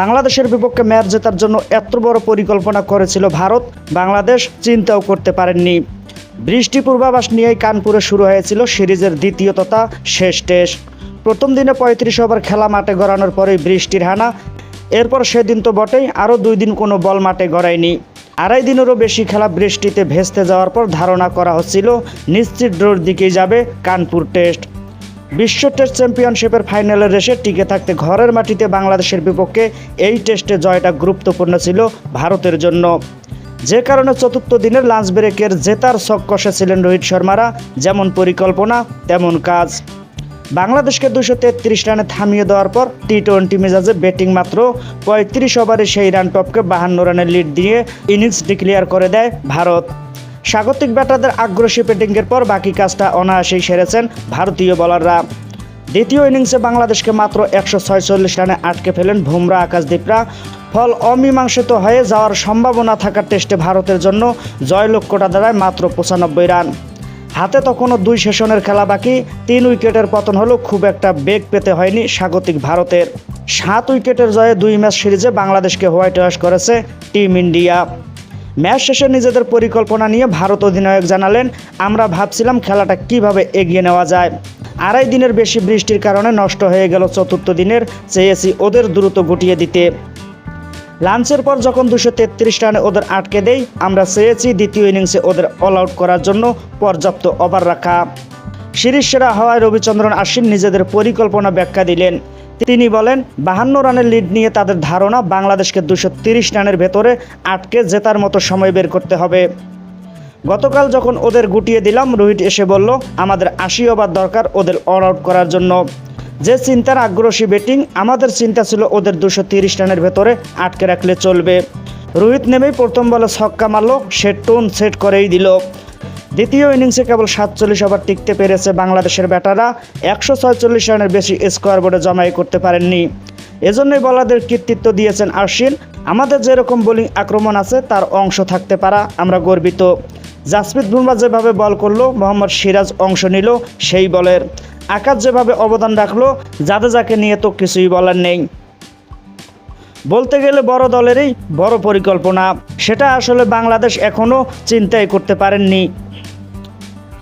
বাংলাদেশের বিপক্ষে ম্যাচ জেতার জন্য এত বড় পরিকল্পনা করেছিল ভারত, বাংলাদেশ চিন্তাও করতে পারেননি। বৃষ্টি পূর্বাভাস নিয়েই কানপুরে শুরু হয়েছিল সিরিজের দ্বিতীয় তথা শেষ টেস্ট। প্রথম দিনে পঁয়ত্রিশ ওভার খেলা মাঠে গড়ানোর পরেই বৃষ্টির হানা। এরপর সেদিন তো বটেই, আরও দুই দিন কোনো বল মাঠে গড়ায়নি। আড়াই দিনেরও বেশি খেলা বৃষ্টিতে ভেস্তে যাওয়ার পর ধারণা করা হচ্ছিল, নিশ্চিত ড্রোর দিকেই যাবে কানপুর টেস্ট। বিশ্ব টেস্ট চ্যাম্পিয়নশিপের ফাইনালের রেসে টিকে থাকতে ঘরের মাটিতে বাংলাদেশের বিপক্ষে এই টেস্টে জয়টা গুরুত্বপূর্ণ ছিল ভারতের জন্য। যে কারণে চতুর্থ দিনের লাঞ্চ ব্রেকের জেতার ছক কষেছিলেন রোহিত শর্মারা, যেমন পরিকল্পনা, তেমন কাজ। বাংলাদেশকে দুশো তেত্রিশ রানে থামিয়ে দেওয়ার পর টি টোয়েন্টি মেজাজে ব্যাটিং মাত্র পঁয়ত্রিশ ওভারে সেই রান টপকে বাহান্ন রানের লিড দিয়ে ইনিংস ডিক্লেয়ার করে দেয় ভারত। স্বাগতিক ব্যাটারদের আগ্রাসী ব্যাটিংয়ের পর বাকি কাজটা অনায়াসেই সেরেছেন ভারতীয় বলাররা। দ্বিতীয় ইনিংসে বাংলাদেশকে মাত্র একশো ছয়চল্লিশ রানে আটকে ফেলেন বুমরা আকাশদীপরা। ফল অমীমাংসিত হয়ে যাওয়ার সম্ভাবনা থাকার টেস্টে ভারতের জন্য জয় লক্ষ্যটা দাঁড়ায় মাত্র পঁচানব্বই রান। হাতে তখনও দুই সেশনের খেলা বাকি, তিন উইকেটের পতন হলেও খুব একটা বেগ পেতে হয়নি স্বাগতিক ভারতের। সাত উইকেটের জয়ে দুই ম্যাচ সিরিজে বাংলাদেশকে হোয়াইট ওয়াশ করেছে টিম ইন্ডিয়া। ম্যাচ শেষে নিজেদের পরিকল্পনা নিয়ে ভারত অধিনায়ক জানালেন, আমরা ভাবছিলাম খেলাটা কীভাবে এগিয়ে নেওয়া যায়। আড়াই দিনের বেশি বৃষ্টির কারণে নষ্ট হয়ে গেল চতুর্থ দিনের চেয়েছি ওদের দ্রুত গুটিয়ে দিতে। লাঞ্চের পর যখন দুশো তেত্রিশ রানে ওদের আটকে দেই, আমরা চেয়েছি দ্বিতীয় ইনিংসে ওদের অল আউট করার জন্য পর্যাপ্ত ওভার রাখা। সিরিজ সেরা হওয়ায় রবিচন্দ্রন আশ্বিন নিজেদের পরিকল্পনা ব্যাখ্যা দিলেন। তিনি বলেন, বাহান্ন রানের লিড নিয়ে তাদের ধারণা বাংলাদেশকে দুশো রানের ভেতরে আটকে জেতার মতো সময় বের করতে হবে। গতকাল যখন ওদের গুটিয়ে দিলাম, রোহিত এসে বলল, আমাদের আশি ওভার দরকার ওদের অল আউট করার জন্য। যে চিন্তার আগ্রাসী ব্যাটিং আমাদের চিন্তা ছিল ওদের দুশো রানের ভেতরে আটকে রাখলে চলবে। রোহিত নেমেই প্রথম বলে ছক্কা মারলো, সে টোন সেট করেই দিল। দ্বিতীয় ইনিংসে কেবল সাতচল্লিশ ওভার টিকতে পেরেছে বাংলাদেশের ব্যাটাররা। একশো ছয়চল্লিশ রানের বেশি স্কোয়ার বোর্ডে জমাই করতে পারেননি। এজন্যই বলাদের কৃতিত্ব দিয়েছেন আশ্বিন আমাদের যেরকম বোলিং আক্রমণ আছে, তার অংশ থাকতে পারা আমরা গর্বিত। জাসপ্রীত বুমরা যেভাবে বল করল, মোহাম্মদ সিরাজ অংশ নিল সেই বলের। আকাশ যেভাবে অবদান রাখল, জাদেজাকে নিয়ে তো কিছুই বলার নেই। বলতে গেলে বড় দলেরই বড় পরিকল্পনা। সেটা আসলে বাংলাদেশ এখনও চিন্তাই করতে পারেননি।